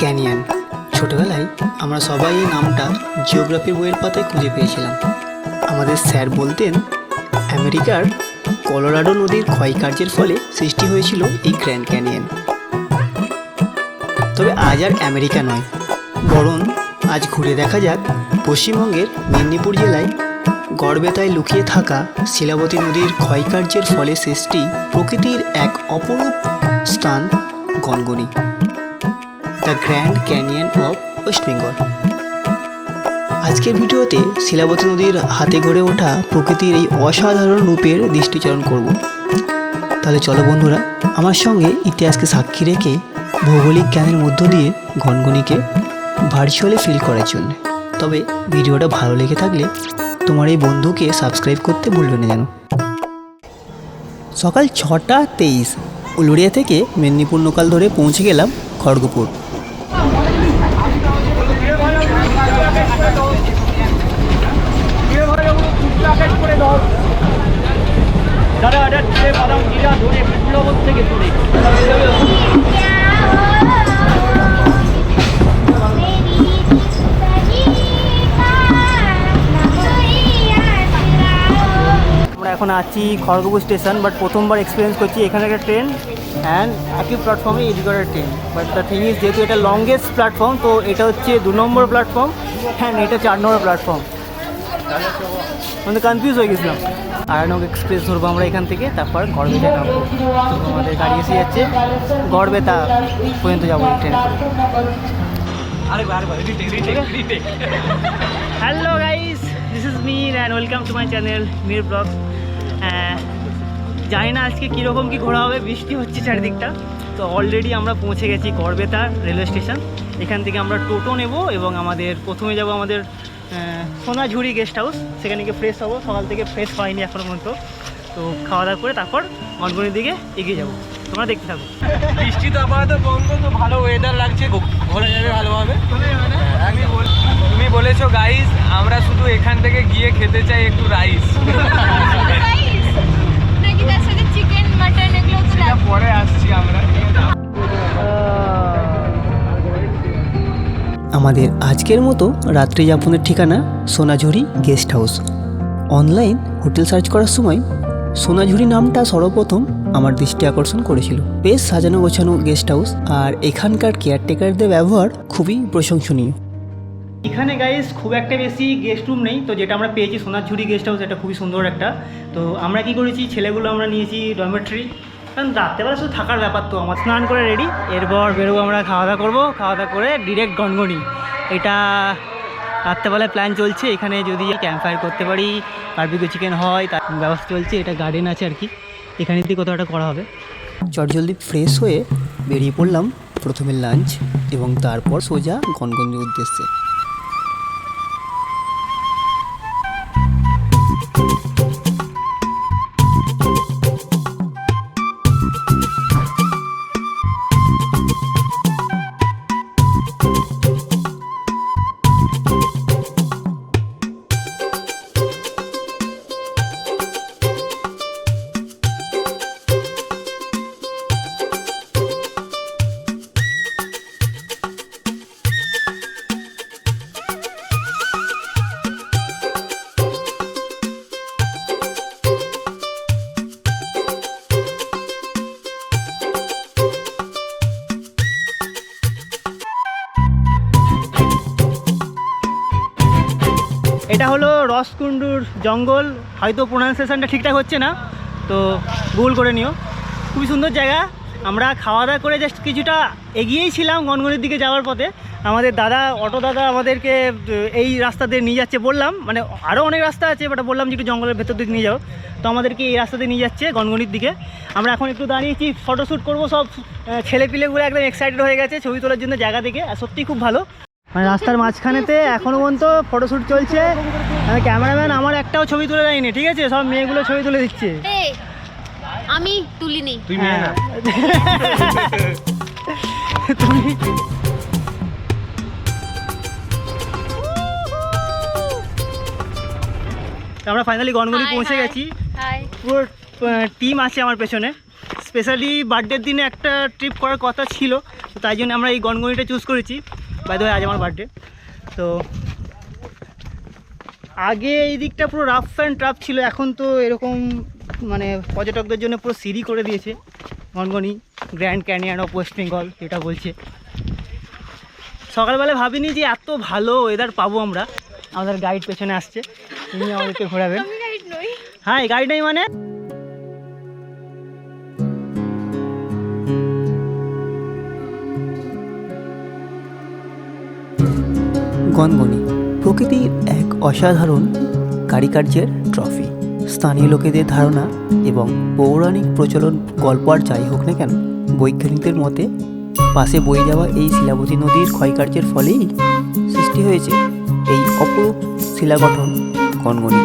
Canyon. ছোটবেলায় আমরা সবাই এই নামটা জিওগ্রাফির বইয়ের পাতায় খুঁজে পেয়েছিলাম। আমাদের স্যার বলতেন, আমেরিকার কলোরাডো নদীর ক্ষয়কার্যের ফলে সৃষ্টি হয়েছিল এই গ্র্যান্ড ক্যানিয়ন। তবে আজ আর আমেরিকা নয়, বরং আজ ঘুরে দেখা যাক পশ্চিমবঙ্গের মেদিনীপুর জেলায় গড়বেতায় লুকিয়ে থাকা শিলাবতী নদীর ক্ষয়কার্যের ফলে সৃষ্টি প্রকৃতির এক অপরূপ স্থান Gangani. The Grand Canyon of West Bengal. আজকের ভিডিওতে শিলাবতী নদীর হাতে গড়ে ওঠা প্রকৃতির এই অসাধারণ রূপের দৃষ্টিচারণ করব। তাহলে চলো বন্ধুরা, আমার সঙ্গে ইতিহাসকে সাক্ষী রেখে ভৌগোলিক জ্ঞানের মধ্য দিয়ে গনগনিকে ভার্চুয়ালি ফিল করার জন্য। তবে ভিডিওটা ভালো লেগে থাকলে তোমার এই বন্ধুকে সাবস্ক্রাইব করতে ভুলবে না যেন। সকাল ছটা তেইশ, উলুড়িয়া থেকে মেদিনীপুর লোকাল ধরে পৌঁছে গেলাম খড়গপুর। দাদা এটা তুলে বাদাম জিরা ধরে বিপ্লব থেকে তুলে আমরা এখন আছি খড়গপুর স্টেশন বাট প্রথমবার এক্সপিরিয়েন্স করছি এখানে একটা ট্রেন অ্যান্ড একই প্ল্যাটফর্মে এদিকে train but the thing is যেহেতু এটা লংগেস্ট প্ল্যাটফর্ম তো এটা হচ্ছে দু নম্বর প্ল্যাটফর্ম হ্যাঁ এটা চার নম্বর প্ল্যাটফর্ম মানে কনফিউজ হয়ে গেছিলাম। আরানক এক্সপ্রেস ধরবো আমরা এখান থেকে, তারপর গড়বেতায় নামবো। আমাদের গাড়ি এসে যাচ্ছে, গড়বেতা পর্যন্ত যাব ট্রেনে hello guys this is Mir and welcome to my channel Mir blog জানি না আজকে কীরকম কী ঘোরা হবে, বৃষ্টি হচ্ছে চারিদিকটা। তো অলরেডি আমরা পৌঁছে গেছি গড়বেতা রেলওয়ে স্টেশন। এখান থেকে আমরা টোটো নেব এবং আমাদের, প্রথমে যাব আমাদের সোনাঝুরি গেস্ট হাউস সেখানে গিয়ে ফ্রেশ হব। সকাল থেকে ফ্রেশ হয়নি এখনও পর্যন্ত। তো খাওয়া দাওয়া করে তারপর মনগনির দিকে এগিয়ে যাব। তোমরা দেখতে থাকো। বৃষ্টি তো আপাতত বন্ধ তো ভালো ওয়েদার লাগছে। ঘোরা যাবে ভালোভাবে। তুমি বলেছ গাইস আমরা শুধু এখান থেকে গিয়ে খেতে চাই একটু রাইস পরে আসছি আমরা। আমাদের আজকের মতো রাত্রি যাপনের ঠিকানা Sonajhuri guest house. Online hotel search করার সময় সোনাঝুরি নামটা সর্বপ্রথম আমার দৃষ্টি আকর্ষণ করেছিল। বেশ সাজানো গোছানো গেস্ট হাউস আর এখানকার কেয়ারটেকারদের ব্যবহার খুবই প্রশংসনীয়। এখানে গাইস খুব একটা বেশি গেস্ট রুম নেই, তো যেটা আমরা পেয়েছি সোনাঝুরি গেস্ট হাউস এটা খুবই সুন্দর একটা। তো আমরা কি করেছি, ছেলেগুলো আমরা নিয়েছি ডরমেটরি কারণ রাত্রেবেলা শুধু থাকার ব্যাপার তো, আমার স্নান করে রেডি এরপর বেরোবো আমরা খাওয়া দাওয়া করব খাওয়া দাওয়া করে ডিরেক্ট গনগনি। এটা রাত্রেবেলায় প্ল্যান চলছে, এখানে যদি ক্যাম্প ফায়ার করতে পারি বারবিকিউ চিকেন হয়, তার ব্যবস্থা চলছে, এটা গার্ডেন আছে আর কি, এখানে দিয়ে কোথাও একটা করা হবে। চটজলদি ফ্রেশ হয়ে বেরিয়ে পড়লাম প্রথমে লাঞ্চ এবং তারপর সোজা গনগঞ্জের উদ্দেশ্যে। রসকুন্ডুর জঙ্গল, হয়তো প্রোনাউন্সিয়েশনটা ঠিকঠাক হচ্ছে না, তো গুগল করে নিও। খুবই সুন্দর জায়গা। আমরা খাওয়া দাওয়া করে জাস্ট কিছুটা এগিয়েই ছিলাম গনগনির দিকে যাওয়ার পথে। আমাদের দাদা, অটো দাদা আমাদেরকে এই রাস্তা দিয়ে নিয়ে যাচ্ছে বললাম। মানে আরও অনেক রাস্তা আছে বাট বললাম যে একটু জঙ্গলের ভেতর দিকে নিয়ে যাও। তো আমাদেরকে এই রাস্তা দিয়ে নিয়ে যাচ্ছে গনগনির দিকে। আমরা এখন একটু দাঁড়িয়েছি ফটোশ্যুট করব সব ছেলেপিলেগুলো একদম এক্সাইটেড হয়ে গেছে ছবি তোলার জন্য জায়গা দেখে। আর সত্যিই খুব ভালো। মানে রাস্তার মাঝখানেতে এখনও পর্যন্ত ফটোশ্যুট চলছে। ক্যামেরাম্যান আমার একটাও ছবি তুলে দেয়নি ঠিক আছে? সব মেয়েগুলো ছবি তুলে দিচ্ছে। আমি তুলিনি। তুই মেয়ে না। তুমি তো আমরা ফাইনালি গনগনি পৌঁছে গেছি। পুরো টিম আছে আমার পেছনে। স্পেশালি বার্থডের দিনে একটা ট্রিপ করার কথা ছিল তো তাই জন্য আমরা এই গনগনিটা চুজ করেছি। বাইদ আজ আমার বার্থডে তো আগে এই দিকটা পুরো রাফ অ্যান্ড টাফ ছিল এখন তো এরকম মানে পর্যটকদের জন্য পুরো সিঁড়ি করে দিয়েছে। Gangani Grand Canyon of West Bengal যেটা বলছে। সকালবেলা ভাবিনি যে এত ভালো ওয়েদার পাবো আমরা। আমাদের গাইড পেছনে আসছে তিনি আমাদেরকে ঘোরাবেন। নই। হ্যাঁ গাইড নেই মানে? গনগনি প্রকৃতির এক অসাধারণ কারিকার্যের ট্রফি স্থানীয় লোকেদের ধারণা এবং পৌরাণিক প্রচলন গল্প আর যাই হোক না কেন, বৈজ্ঞানিকদের মতে পাশে বয়ে যাওয়া এই শিলাবতী নদীর ক্ষয়কার্যের ফলেই সৃষ্টি হয়েছে এই অপরূপ শিলাগঠন গনগনি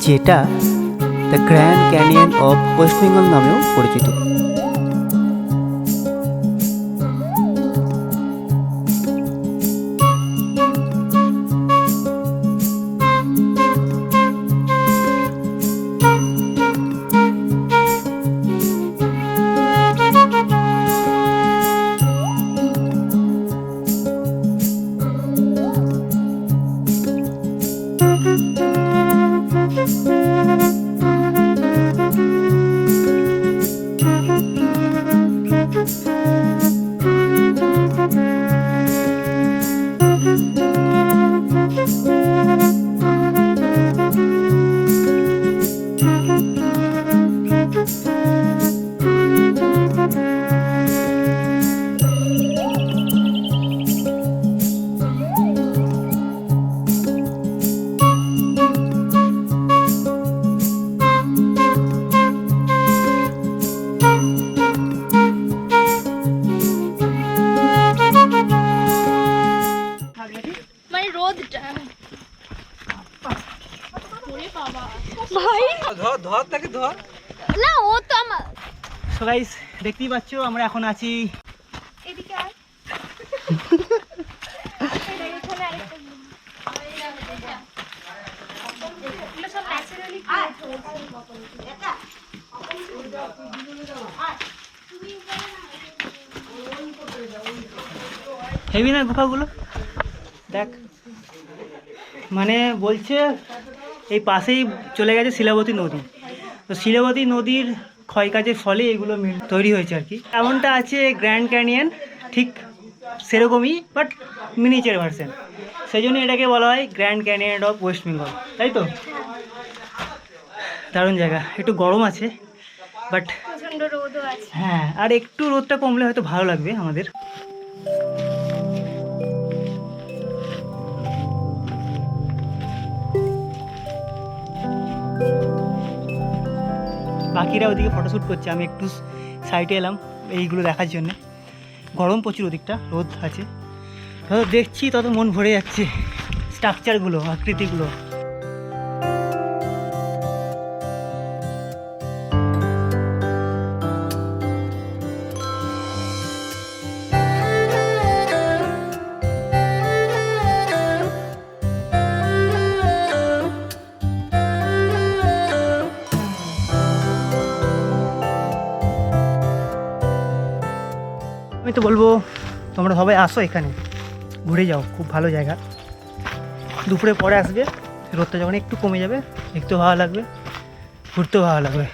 যেটা the Grand Canyon of West Bengal নামেও পরিচিত। ভাই। ধর ধর তাকে ধর। না ও তো আমার সো গাইস দেখতেই পাচ্ছ আমরা এখন আছি। এদিকে আয়। হেভি না গুফাগুলো দেখ। মানে বলছে এই পাশেই চলে গেছে শিলাবতী নদী। তো শিলাবতী নদীর ক্ষয়কাজের ফলে এগুলো মিল- তৈরি হয়েছে আর কি। এমনটা আছে গ্র্যান্ড ক্যানিয়ন ঠিক সেরকমই বাট মিনিচার ভার্সন। সেই জন্য এটাকে বলা হয় Grand Canyon of West Bengal তাই তো? দারুণ জায়গা। একটু গরম আছে বাট রোদও আছে। হ্যাঁ আর একটু রোদটা কমলে হয়তো ভালো লাগবে আমাদের। বাকিরা ওদিকে ফটোশ্যুট করছে, আমি একটু সাইডে এলাম এইগুলো দেখার জন্যে। গরম প্রচুর ওদিকটা, রোদ আছে। দেখছি তত মন ভরে যাচ্ছে। স্ট্রাকচারগুলো আকৃতিগুলো। আমি তো বলব, তোমরা সবাই আসো এখানে। ঘুরে যাও, খুব ভালো জায়গা। দুপুরে পরে আসবে, রোদটা যখন একটু কমে যাবে, দেখতেও ভালো লাগবে, ঘুরতেও ভালো লাগবে।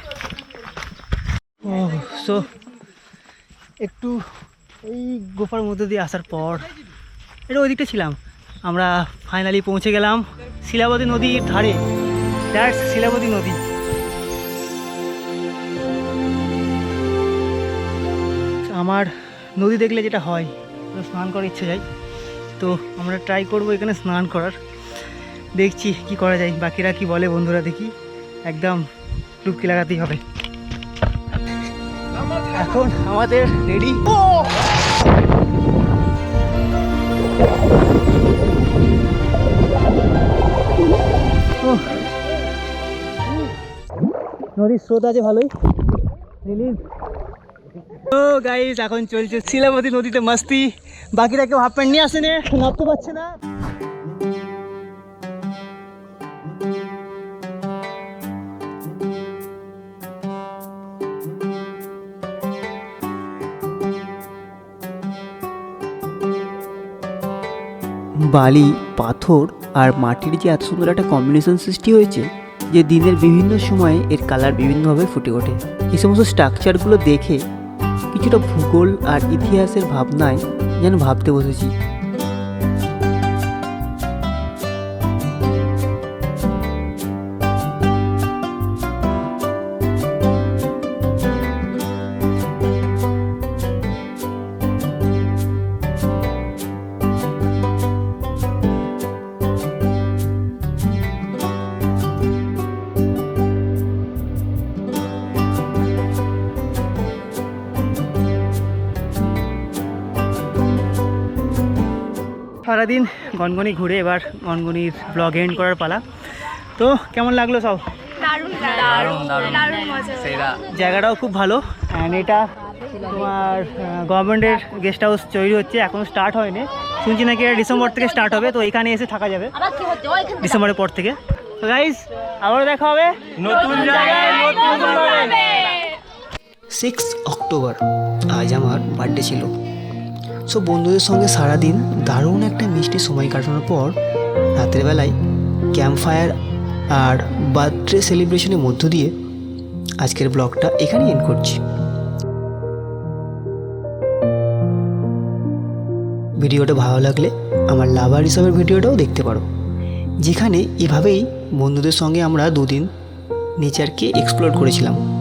ও সো একটু এই গোফার মধ্যে দিয়ে আসার পর, এটা ওই দিকটা ছিলাম। আমরা ফাইনালি পৌঁছে গেলাম শিলাবতী নদীর ধারে। দ্যাটস শিলাবতী নদী। আমার নদী দেখলে যেটা হয় স্নান করার ইচ্ছে যায়। তো আমরা ট্রাই করব এখানে স্নান করার। দেখছি কি করা যায়। বাকিরা কি বলে বন্ধুরা দেখি। একদম ডুবকি লাগাতেই হবে। এখন আমাদের রেডি নদীর স্রোত আছে ভালোই। রিলিজ ও গাইস এখন চলছে শিলাবতী নদীতে মাস্তি। বাকিরা কেউ হাফ প্যান্ট নিয়ে আসেনে নামতে পারছে না। বালি, পাথর আর মাটির যে এত সুন্দর একটা কম্বিনেশন সৃষ্টি হয়েছে, যে দিনের বিভিন্ন সময়ে এর কালার বিভিন্নভাবে ফুটে ওঠে। এই সমস্ত স্ট্রাকচারগুলো দেখে কিছুটা ভূগোল আর ইতিহাসের ভাবনায় যেন ভাবতে বসেছি। সারাদিন গনগনি ঘুরে এবার গনগনির ব্লগ এন্ড করার পালা। তো কেমন লাগল সব? জায়গাটাও খুব ভালো। অ্যান্ড এটা তোমার গভর্নমেন্টের গেস্ট হাউস তৈরি হচ্ছে। এখনও স্টার্ট হয়নি। শুনছি নাকি এটা ডিসেম্বর থেকে স্টার্ট হবে। তো এখানে এসে থাকা যাবে। ডিসেম্বরের পর থেকে। তো গাইজ আবারও দেখা হবে। নতুন জায়গায় নতুন সিক্স অক্টোবর আজ আমার বার্থডে ছিল। সো বন্ধুদের সঙ্গে সারাদিন দারুণ একটা মিষ্টি সময় কাটানোর পর রাতের বেলায় ক্যাম্প ফায়ার আর বার্থডে সেলিব্রেশনের মধ্য দিয়ে আজকের ব্লগটা এখানেই এন্ড করছি। ভিডিওটা ভালো লাগলে আমার লাভার হিসাবের ভিডিওটাও দেখতে পারো। যেখানে এভাবেই বন্ধুদের সঙ্গে আমরা দুদিন নেচারকে এক্সপ্লোর করেছিলাম।